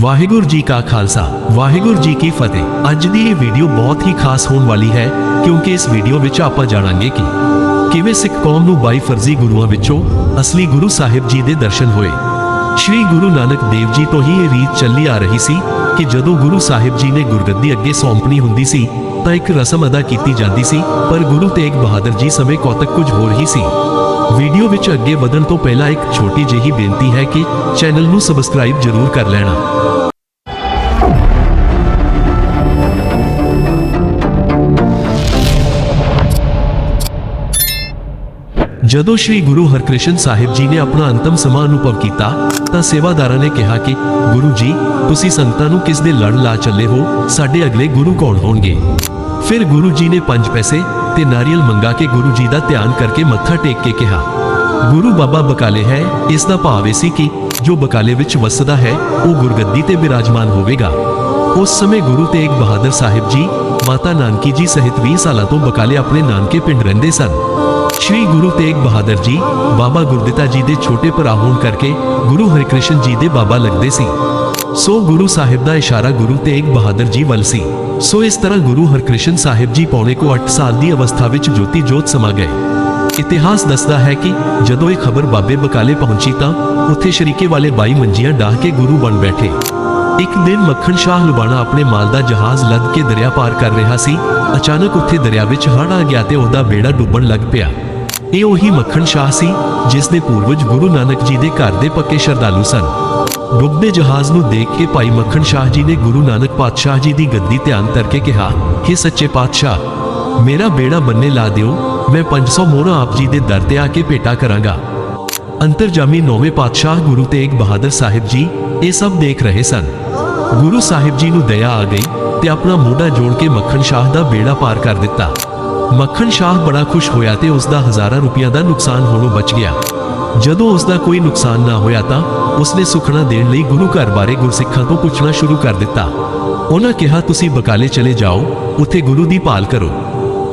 ਵਾਹਿਗੁਰੂ ਜੀ ਕਾ ਖਾਲਸਾ, ਵਾਹਿਗੁਰੂ ਜੀ ਕੀ ਫਤਿਹ। ਅੱਜ ਦੀ ਇਹ ਵੀਡੀਓ ਬਹੁਤ ਹੀ ਖਾਸ ਹੋਣ ਵਾਲੀ ਹੈ, ਕਿਉਂਕਿ ਇਸ ਵੀਡੀਓ ਵਿੱਚ ਆਪਾਂ ਜਾਣਾਂਗੇ ਕਿ ਕਿਵੇਂ ਸਿੱਖ ਕੌਮ ਨੂੰ ਬਾਈ ਫਰਜ਼ੀ ਗੁਰੂਆਂ ਵਿੱਚੋਂ ਅਸਲੀ ਗੁਰੂ ਸਾਹਿਬ ਜੀ ਦੇ ਦਰਸ਼ਨ ਹੋਏ। ਸ਼੍ਰੀ ਗੁਰੂ ਨਾਨਕ ਦੇਵ ਜੀ ਤੋਂ ਹੀ ਇਹ ਰੀਤ ਚੱਲੀ ਆ ਰਹੀ ਸੀ ਕਿ ਜਦੋਂ ਗੁਰੂ ਸਾਹਿਬ ਜੀ ਨੇ ਗੁਰਗੱਦੀ ਅੱਗੇ ਸੌਂਪਣੀ ਹੁੰਦੀ ਸੀ, ਤਾਂ ਇੱਕ ਰਸਮ ਅਦਾ ਕੀਤੀ ਜਾਂਦੀ ਸੀ, ਪਰ ਗੁਰੂ ਤੇਗ ਬਹਾਦਰ ਜੀ ਸਮੇਂ ਕੌਤਕ ਕੁਝ ਹੋਰ ਹੀ ਸੀ। ਵੀਡੀਓ ਵਿੱਚ ਅੱਗੇ ਵਧਣ ਤੋਂ ਪਹਿਲਾਂ ਇੱਕ ਛੋਟੀ ਜਿਹੀ ਬੇਨਤੀ ਹੈ ਕਿ ਚੈਨਲ ਨੂੰ ਸਬਸਕ੍ਰਾਈਬ ਜ਼ਰੂਰ ਕਰ ਲੈਣਾ। ਜਦੋਂ ਸ਼੍ਰੀ ਗੁਰੂ ਹਰਕ੍ਰਿਸ਼ਨ ਸਾਹਿਬ ਜੀ ਨੇ ਆਪਣਾ ਅੰਤਮ ਸਮਾਂ ਅਨੁਭਵ ਕੀਤਾ, ਤਾਂ ਸੇਵਾਦਾਰਾਂ ਨੇ ਕਿਹਾ ਕਿ, ਗੁਰੂ ਜੀ, ਤੁਸੀਂ ਸੰਤਾਂ ਨੂੰ ਕਿਸ ਦੇ ਲੜ ਲਾ ਚੱਲੇ ਹੋ? ਸਾਡੇ ਅਗਲੇ ਗੁਰੂ ਕੌਣ ਹੋਣਗੇ? ਫਿਰ ਗੁਰੂ ਜੀ ਨੇ ਪੰਜ ਪੈਸੇ ਤੇ ਨਾਰੀਅਲ ਮੰਗਾ ਕੇ ਗੁਰੂ ਜੀ ਦਾ ਧਿਆਨ ਕਰਕੇ ਮੱਥਾ ਟੇਕ ਕੇ ਕਿਹਾ, ਗੁਰੂ ਬਾਬਾ ਬਕਾਲੇ ਹੈ, ਇਸ ਦਾ ਭਾਵ ਇਹ ਸੀ ਕਿ ਜੋ ਬਕਾਲੇ ਵਿੱਚ ਵਸਦਾ ਹੈ, ਉਹ ਗੁਰਗੱਦੀ ਤੇ ਬਿਰਾਜਮਾਨ ਹੋਵੇਗਾ। ਉਸ ਸਮੇਂ ਗੁਰੂ ਤੇਗ ਬਹਾਦਰ ਸਾਹਿਬ ਜੀ, ਮਾਤਾ ਨਾਨਕੀ ਜੀ ਸਹਿਤ 20 ਸਾਲਾਂ ਤੋਂ ਬਕਾਲੇ ਆਪਣੇ ਨਾਨਕੇ ਪਿੰਡ ਰਹਿੰਦੇ ਸਨ। ਸ਼੍ਰੀ ਗੁਰੂ ਤੇਗ ਬਹਾਦਰ ਜੀ ਬਾਬਾ ਗੁਰਦਿੱਤਾ ਜੀ ਦੇ ਛੋਟੇ ਭਰਾ ਹੋਣ ਕਰਕੇ ਗੁਰੂ ਹਰਿਕ੍ਰਿਸ਼ਨ ਜੀ ਦੇ ਬਾਬਾ ਲੱਗਦੇ ਸੀ। ਸੋ ਗੁਰੂ ਸਾਹਿਬ ਦਾ ਇਸ਼ਾਰਾ ਗੁਰੂ ਤੇਗ ਬਹਾਦਰ ਜੀ ਵੱਲ ਸੀ। ਸੋ ਇਸ ਤਰ੍ਹਾਂ ਗੁਰੂ ਹਰਕ੍ਰਿਸ਼ਨ ਸਾਹਿਬ ਜੀ ਪੌਣੇ ਕੋ 8 ਸਾਲ ਦੀ ਅਵਸਥਾ ਵਿੱਚ ਜੋਤੀ ਜੋਤ ਸਮਾ ਗਏ। ਇਤਿਹਾਸ ਦੱਸਦਾ ਹੈ ਕਿ ਜਦੋਂ ਇਹ ਖਬਰ ਬਾਬੇ ਬਕਾਲੇ ਪਹੁੰਚੀ ਤਾਂ ਉੱਥੇ ਸ਼ਰੀਕੇ ਵਾਲੇ ਬਾਈ ਮੰਜੀਆਂ ਡਾਹ ਕੇ ਗੁਰੂ ਬਣ ਬੈਠੇ। ਇੱਕ ਦਿਨ ਮੱਖਣ ਸ਼ਾਹ ਲੁਬਾਣਾ ਆਪਣੇ ਮਾਲ ਦਾ ਜਹਾਜ਼ ਲੱਦ ਕੇ ਦਰਿਆ ਪਾਰ ਕਰ ਰਿਹਾ ਸੀ। ਅਚਾਨਕ ਉੱਥੇ ਦਰਿਆ ਵਿੱਚ ਹੜ੍ਹ ਆ ਗਿਆ ਤੇ ਉਹਦਾ ਬੇੜਾ ਡੁੱਬਣ ਲੱਗ ਪਿਆ। ਇਹ ਉਹੀ ਮੱਖਣ ਸ਼ਾਹ ਸੀ, ਜਿਸ ਦੇ ਪੂਰਵਜ ਗੁਰੂ ਨਾਨਕ ਜੀ ਦੇ ਘਰ ਦੇ ਪੱਕੇ ਸ਼ਰਧਾਲੂ ਸਨ। ਡੁੱਬਦੇ ਜਹਾਜ਼ ਨੂੰ ਦੇਖ ਕੇ ਭਾਈ ਮੱਖਣ ਸ਼ਾਹ ਜੀ ਨੇ ਗੁਰੂ ਨਾਨਕ ਪਾਤਸ਼ਾਹ ਜੀ ਦੀ ਗੱਦੀ ਧਿਆਨ ਕਰਕੇ ਕਿਹਾ ਕਿ ਸੱਚੇ ਪਾਤਸ਼ਾਹ, ਮੇਰਾ ਬੇੜਾ ਬੰਨੇ ਲਾ ਦਿਓ, ਮੈਂ 500 ਮੋਹਰਾਂ ਆਪ ਜੀ ਦੇ ਦਰ ਤੇ ਆ ਕੇ ਭੇਟਾ ਕਰਾਂਗਾ। ਅੰਤਰਜਾਮੀ ਨੌਵੇਂ ਪਾਤਸ਼ਾਹ ਗੁਰੂ ਤੇਗ ਬਹਾਦਰ ਸਾਹਿਬ ਜੀ ਇਹ ਸਭ ਦੇਖ ਰਹੇ ਸਨ। ਗੁਰੂ ਸਾਹਿਬ ਜੀ ਨੂੰ ਦਇਆ ਆ ਗਈ ਤੇ ਆਪਣਾ ਮੋਢਾ ਜੋੜ ਕੇ ਮੱਖਣ ਸ਼ਾਹ ਦਾ ਬੇੜਾ ਪਾਰ ਕਰ ਦਿੱਤਾ। ਮੱਖਣ ਸ਼ਾਹ ਬੜਾ ਖੁਸ਼ ਹੋਇਆ ਤੇ ਉਸ ਦਾ ਹਜ਼ਾਰਾਂ ਰੁਪਈਆ ਦਾ ਨੁਕਸਾਨ ਹੋਣੋਂ ਬਚ ਗਿਆ। ਜਦੋਂ ਉਸ ਦਾ ਕੋਈ ਨੁਕਸਾਨ ਨਾ ਹੋਇਆ ਤਾਂ ਉਸਨੇ ਸੁਖਣਾ ਦੇਣ ਲਈ ਗੁਰੂ ਘਰ ਬਾਰੇ ਗੁਰਸਿੱਖਾਂ ਤੋਂ ਪੁੱਛਣਾ ਸ਼ੁਰੂ ਕਰ ਦਿੱਤਾ। ਉਹਨਾਂ ਕਿਹਾ, ਤੁਸੀਂ ਬਕਾਲੇ ਚਲੇ ਜਾਓ, ਉੱਥੇ ਗੁਰੂ ਦੀ ਭਾਲ ਕਰੋ।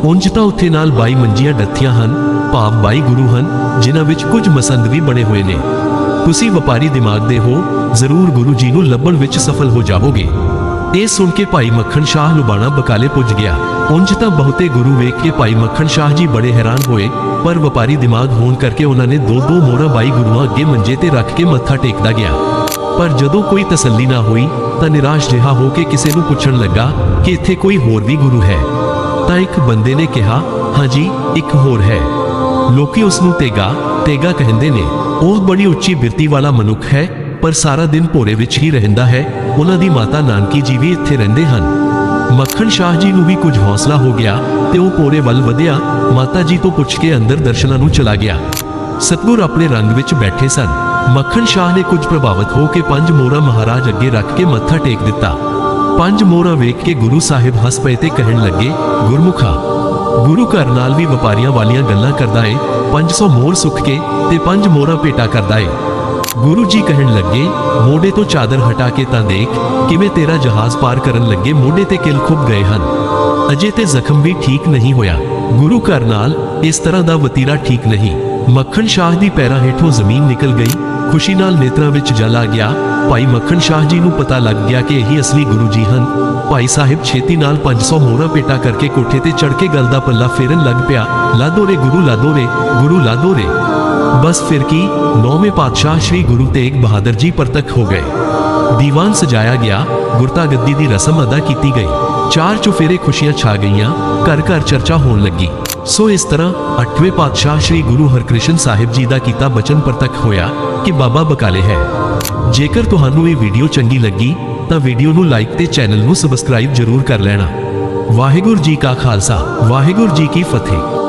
ਉਂਝ ਤਾਂ ਉੱਥੇ ਨਾਲ ਬਾਈ ਮੰਜੀਆਂ ਡੱਥੀਆਂ ਹਨ, ਭਾਵ ਬਾਈ ਗੁਰੂ ਹਨ, ਜਿਨ੍ਹਾਂ ਵਿੱਚ ਕੁਝ ਮਸੰਦ ਵੀ ਬਣੇ ਹੋਏ ਨੇ। ਤੁਸੀਂ ਵਪਾਰੀ ਦਿਮਾਗ ਦੇ ਹੋ, ਜ਼ਰੂਰ ਗੁਰੂ ਜੀ ਨੂੰ ਲੱਭਣ ਵਿੱਚ ਸਫਲ ਹੋ ਜਾਵੋਗੇ। ਇਹ ਸੁਣ ਕੇ ਭਾਈ ਮੱਖਣ ਸ਼ਾਹ ਲੁਬਾਣਾ ਬਕਾਲੇ ਪੁੱਜ ਗਿਆ। ਉਂਝ ਤਾਂ ਬਹੁਤੇ ਗੁਰੂ ਵੇਖ ਕੇ ਭਾਈ ਮੱਖਣ ਸ਼ਾਹ ਜੀ ਬੜੇ ਹੈਰਾਨ ਹੋਏ, ਪਰ ਵਪਾਰੀ ਦਿਮਾਗ ਹੋਣ ਕਰਕੇ ਉਹਨਾਂ ਨੇ ਦੋ ਦੋ ਮੋਹਰਾਂ ਬਾਈ ਗੁਰੂਆਂ ਅੱਗੇ ਮੰਜੇ ਤੇ ਰੱਖ ਕੇ ਮੱਥਾ ਟੇਕਦਾ ਗਿਆ। ਪਰ ਜਦੋਂ ਕੋਈ ਤਸੱਲੀ ਨਾ ਹੋਈ, ਤਾਂ ਨਿਰਾਸ਼ ਰਿਹਾ ਹੋ ਕੇ ਕਿਸੇ ਨੂੰ ਪੁੱਛਣ ਲੱਗਾ ਕਿ ਇੱਥੇ ਕੋਈ ਹੋਰ ਵੀ ਗੁਰੂ ਹੈ। ਤਾਂ ਇੱਕ ਬੰਦੇ ਨੇ ਕਿਹਾ ਹਾਂਜੀ ਇੱਕ ਹੋਰ ਹੈ। ਲੋਕੀ ਉਸ ਨੂੰ ਤੇਗਾ ਤੇਗਾ ਕਹਿੰਦੇ ਨੇ। ਉਹ ਬੜੀ ਉੱਚੀ ਬਿਰਤੀ ਵਾਲਾ ਮਨੁੱਖ ਹੈ ਪਰ ਸਾਰਾ ਦਿਨ ਭੋਰੇ ਵਿੱਚ ਹੀ ਰਹਿੰਦਾ ਹੈ, ਉਹਨਾਂ ਦੀ ਮਾਤਾ ਨਾਨਕੀ ਜੀ ਵੀ ਇੱਥੇ ਰਹਿੰਦੇ ਹਨ। ਮੱਖਣ ਸ਼ਾਹ ਜੀ ਨੂੰ ਵੀ ਕੁਝ ਹੌਸਲਾ ਹੋ ਗਿਆ ਤੇ ਉਹ ਭੋਰੇ ਵੱਲ ਵਧਿਆ, ਮਾਤਾ ਜੀ ਤੋਂ ਪੁੱਛ ਕੇ ਅੰਦਰ ਦਰਸ਼ਨਾਂ ਨੂੰ ਚਲਾ ਗਿਆ। ਸਤਗੁਰ ਆਪਣੇ ਰੰਗ ਵਿੱਚ ਬੈਠੇ ਸਨ। ਮੱਖਣ ਸ਼ਾਹ ਨੇ ਕੁਝ ਪ੍ਰਭਾਵਿਤ ਹੋ ਕੇ ਪੰਜ ਮੋਹਰਾਂ ਮਹਾਰਾਜ ਅੱਗੇ ਰੱਖ ਕੇ ਮੱਥਾ ਟੇਕ ਦਿੱਤਾ। ਪੰਜ ਮੋਹਰਾਂ ਵੇਖ ਕੇ ਗੁਰੂ ਸਾਹਿਬ ਹੱਸ ਪਏ ਤੇ ਕਹਿਣ ਲੱਗੇ, ਗੁਰਮੁਖਾ, ਗੁਰੂ ਘਰ ਨਾਲ ਵੀ ਵਪਾਰੀਆਂ ਵਾਲੀਆਂ ਗੱਲਾਂ ਕਰਦਾ ਏ 500 ਮੋਹਰ ਸੁੱਖ ਕੇ ਤੇ ਪੰਜ ਮੋਹਰਾਂ ਭੇਟਾ ਕਰਦਾ ਏ। ਗੁਰੂ ਜੀ ਕਹਿਣ ਲੱਗੇ, ਮੋਢੇ ਤੋਂ ਚਾਦਰ ਹਟਾ ਕੇ ਤਾਂ ਦੇਖ ਕਿਵੇਂ ਤੇਰਾ ਜਹਾਜ਼ ਪਾਰ ਕਰਨ ਲੱਗੇ ਮੋਢੇ ਤੇ ਕਿਲ ਖੁੱਭ ਗਏ ਹਨ। ਅਜੇ ਤੇ ਜ਼ਖਮ ਵੀ ਠੀਕ ਨਹੀਂ ਹੋਇਆ। ਗੁਰੂ ਘਰ ਨਾਲ ਇਸ ਤਰ੍ਹਾਂ ਦਾ ਵਤੀਰਾ ਠੀਕ ਨਹੀਂ। ਮੱਖਣ ਸ਼ਾਹ ਦੀ ਪੈਰਾਂ ਹੇਠੋਂ ਜ਼ਮੀਨ ਨਿਕਲ ਗਈ। ਖੁਸ਼ੀ ਨਾਲ ਨੇਤਰਾਂ ਵਿੱਚ ਜਲ ਆ ਗਿਆ। ਭਾਈ ਮੱਖਣ ਸ਼ਾਹ ਜੀ ਨੂੰ ਪਤਾ ਲੱਗ ਗਿਆ ਕਿ ਇਹੀ ਅਸਲੀ ਗੁਰੂ ਜੀ ਹਨ। ਭਾਈ ਸਾਹਿਬ ਛੇਤੀ ਨਾਲ 500 ਮੋਹਰਾਂ ਪੇਟਾ ਕਰਕੇ ਕੋਠੇ ਤੇ ਚੜ ਕੇ ਗੱਲ ਦਾ ਪੱਲਾ ਫੇਰਨ ਲੱਗ ਪਿਆ। ਲਾਦੋ ਰੇ ਗੁਰੂ ਲਾਦੋ ਰੇ ਗੁਰੂ ਲਾਦੋ ਰੇ ਬਸ ਫਿਰ ਕੀ ਨੌਵੇਂ ਪਾਤਸ਼ਾਹ ਸ੍ਰੀ ਗੁਰੂ ਤੇਗ ਬਹਾਦਰ ਜੀ ਪ੍ਰਤੱਖ ਹੋ ਗਏ ਦੀਵਾਨ ਸਜਾਇਆ ਗਿਆ ਗੁਰਤਾ ਗੱਦੀ ਦੀ ਰਸਮ ਅਦਾ ਕੀਤੀ ਗਈ ਚਾਰ ਚੁਫੇਰੇ ਖੁਸ਼ੀਆਂ ਛਾ ਗਈਆਂ ਘਰ ਘਰ ਚਰਚਾ ਹੋਣ ਲੱਗੀ ਸੋ ਇਸ ਤਰ੍ਹਾਂ ਅੱਠਵੇਂ ਪਾਤਸ਼ਾਹ ਸ੍ਰੀ ਗੁਰੂ ਹਰਕ੍ਰਿਸ਼ਨ ਸਾਹਿਬ ਜੀ ਦਾ ਕੀਤਾ ਬਚਨ ਪ੍ਰਤੱਖ ਹੋਇਆ ਕਿ ਬਾਬਾ ਬਕਾਲੇ ਹੈ ਜੇਕਰ ਤੁਹਾਨੂੰ ਇਹ ਵੀਡੀਓ ਚੰਗੀ ਲੱਗੀ ਤਾਂ ਵੀਡੀਓ ਨੂੰ ਲਾਈਕ ਤੇ ਚੈਨਲ ਨੂੰ ਸਬਸਕ੍ਰਾਈਬ ਜ਼ਰੂਰ ਕਰ ਲੈਣਾ ਵਾਹਿਗੁਰੂ ਜੀ ਕਾ ਖਾਲਸਾ ਵਾਹਿਗੁਰੂ ਜੀ ਕੀ ਫਤਿਹ